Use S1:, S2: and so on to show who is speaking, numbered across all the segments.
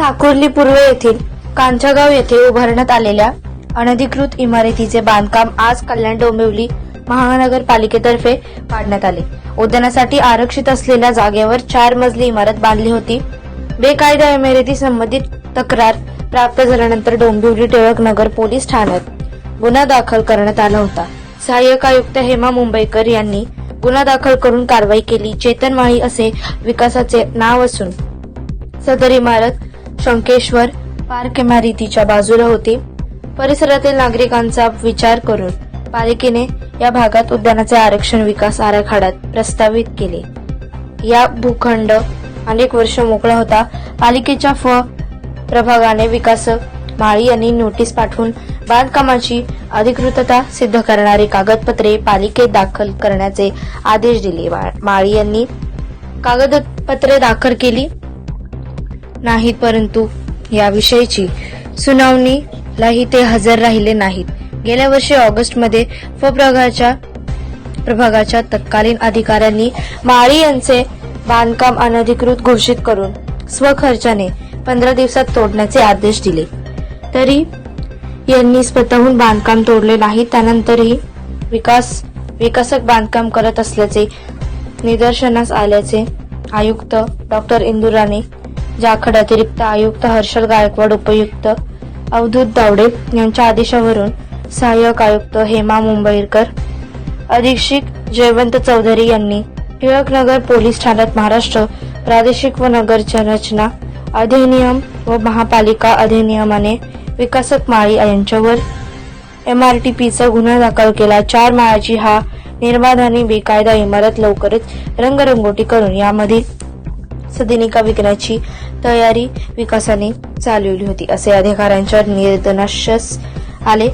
S1: काकुर्ली पूर्व येथील कांचागाव येथे उभारण्यात आलेल्या अनधिकृत इमारतीचे बांधकाम आज कल्याण डोंबिवली महानगरपालिकेतर्फे पाडण्यात आले. उद्यानासाठी आरक्षित असलेल्या जागेवर चार मजली इमारत बांधली होती. बेकायदा इमारती संबंधित तक्रार प्राप्त झाल्यानंतर डोंबिवली टिळक नगर पोलीस ठाण्यात गुन्हा दाखल करण्यात आला होता. सहाय्यक आयुक्त हेमा मुंबईकर यांनी गुन्हा दाखल करून कारवाई केली. चेतन माळी असे विकासाचे नाव असून सदर इमारत शंकेश्वर पार्क इमारतीच्या बाजूला होती. परिसरातील नागरिकांचा विचार करून पालिकेने या भागात उद्यानाचे आरक्षण विकास आराखड्यात प्रस्तावित केले. या भूखंड अनेक वर्ष मोकळा होता. पालिकेच्या फ प्रभागाने विकासक माळी यांनी नोटीस पाठवून बांधकामाची अधिकृतता सिद्ध करणारी कागदपत्रे पालिकेत दाखल करण्याचे आदेश दिले. मा- माळी यांनी कागदपत्रे दाखल केली. नाहीत परंतु याविषयीची सुनावणीलाही ते हजर राहिले नाहीत. गेल्या वर्षी ऑगस्टमध्ये प्रभागाच्या प्रभागाच्या तत्कालीन अधिकाऱ्यांनी माळी यांचे बांधकाम अनधिकृत घोषित करून स्वखर्चाने पंधरा दिवसात तोडण्याचे आदेश दिले. तरी यांनी स्वतःहून बांधकाम तोडले नाही त्यानंतरही विकास विकासक बांधकाम करत असल्याचे निदर्शनास आल्याचे आयुक्त डॉक्टर इंदुराने जाखड अतिरिक्त आयुक्त हर्षल गायकवाड उपयुक्त अवधूत दावडे यांच्या आदेशावरून सहाय्यक आयुक्त हेमा मुंबईकर अधीक्षक जयवंत चौधरी यांनी टिळकनगर पोलीस ठाण्यात महाराष्ट्र प्रादेशिक व नगरच्या रचना अधिनियम व महापालिका अधिनियमाने विकासक माळी यांच्यावर एम आर टी पीचा गुन्हा दाखल केला. चार माळाची हा निर्माधानी बेकायदा इमारत लवकरच रंगरंगोटी करून यामधील सदनिका विकण्याची तयारी विकासाने चालवली होती असे अधिकाऱ्यांच्या निदर्शनास आले.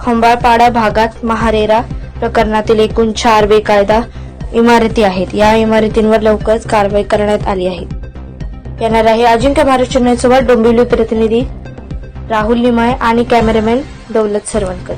S1: खंबाळपाडा भागात महारेरा प्रकरणातील एकूण चार बेकायदा इमारती आहेत. या इमारतींवर लवकरच कारवाई करण्यात आली आहे. येणार आहे अजिंक्य महाराष्ट्र चेन्नईसोबत डोंबिवली प्रतिनिधी राहुल निमाय आणि कॅमेरामॅन दौलत सरवणकर.